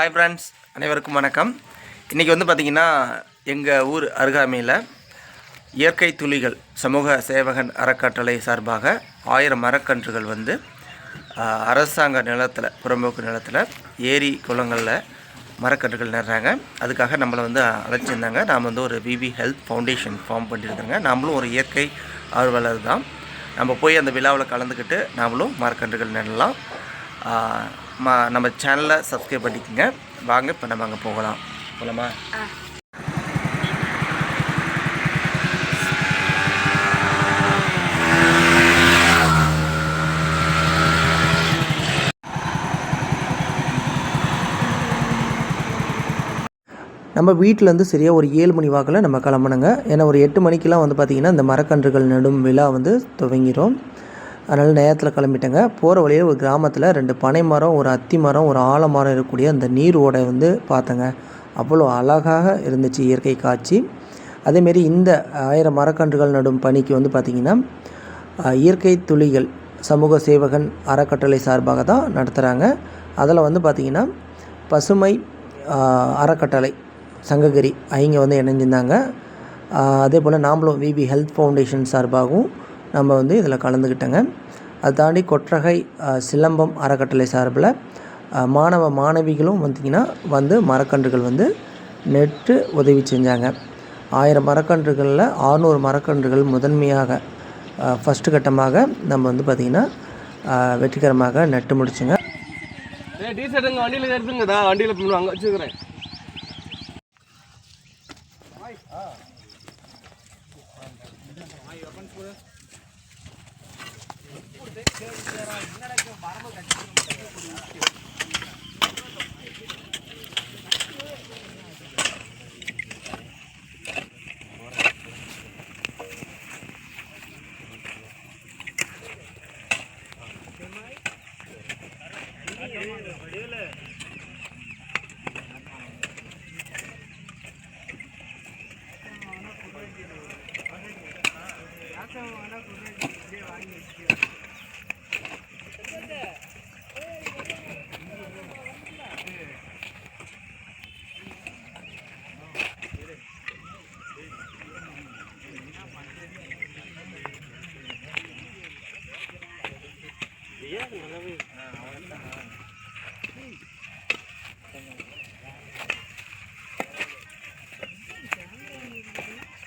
Hi friends அனைவருக்கும் வணக்கம். இன்றைக்கி வந்து பார்த்திங்கன்னா எங்கள் ஊர் அருகாமையில் இயற்கை துளிகள் சமூக சேவகன் அறக்கட்டளை சார்பாக ஆயிரம் மரக்கன்றுகள் வந்து அரசாங்க நிலத்தில் புறம்போக்கு நிலத்தில் ஏரி குளங்களில் மரக்கன்றுகள் நடுறாங்க. அதுக்காக நம்மளை வந்து அழைச்சிருந்தாங்க. நாம் வந்து ஒரு விவி ஹெல்த் ஃபவுண்டேஷன் ஃபார்ம் பண்ணியிருந்தோங்க நாமளும் ஒரு இயற்கை ஆர்வலர் தான். நம்ம போய் அந்த விழாவில் கலந்துக்கிட்டு நாமளும் மரக்கன்றுகள் நடலாம். நம்ம சேனலை சப்ஸ்கிரைப் பண்ணிக்கோங்க. வாங்க இப்போ நம்ம அங்கே போகலாம். போகலாமா நம்ம வீட்டிலேருந்து சரியாக ஒரு ஏழு மணி வாக்கில் நம்ம கிளம்புனங்க. ஏன்னா ஒரு எட்டு மணிக்கெலாம் வந்து பார்த்திங்கன்னா இந்த மரக்கன்றுகள் நடும் விழா வந்து துவங்கிரும். அதனால் நேரத்தில் கிளம்பிட்டேங்க. போகிற வழியில் ஒரு கிராமத்தில் ரெண்டு பனை மரம் ஒரு அத்தி மரம் ஒரு ஆலமரம் இருக்கக்கூடிய அந்த நீர் ஓடை வந்து பார்த்தேங்க. அவ்வளோ அழகாக இருந்துச்சு இயற்கை காட்சி. அதேமாரி இந்த ஆயிரம் மரக்கன்றுகள் நடும் பணிக்கு வந்து பார்த்திங்கன்னா இயற்கை துளிகள் சமூக சேவகன் அறக்கட்டளை சார்பாக தான் நடத்துகிறாங்க அதில் வந்து பார்த்திங்கன்னா பசுமை அறக்கட்டளை சங்ககிரி அவங்க வந்து இணைஞ்சிருந்தாங்க. அதே போல் நாமளும் விபி ஹெல்த் ஃபவுண்டேஷன் சார்பாகவும் நம்ம வந்து இதில் கலந்துக்கிட்டோங்க. அதை தாண்டி கொற்றகை சிலம்பம் அறக்கட்டளை சார்பில் மாணவ மாணவிகளும் வந்திங்கன்னா வந்து மரக்கன்றுகள் வந்து நெட்டு உதவி செஞ்சாங்க. ஆயிரம் மரக்கன்றுகளில் ஆறுநூறு மரக்கன்றுகள் முதன்மையாக ஃபஸ்ட்டு கட்டமாக நம்ம வந்து பார்த்திங்கன்னா வெற்றிகரமாக நட்டு முடிச்சுங்க. ஏய் டீ ஷர்ட் எங்க வண்டியில எடுத்துங்கடா வண்டியில போய் அங்க வச்சுக்கிறேன்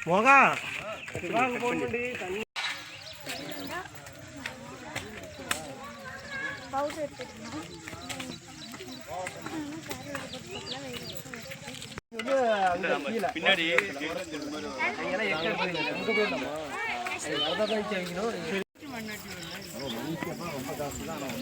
மோகா வாங்க போன் பண்ணி தண்ணி பவுடர் எடுத்துக்கணும் ciudadano.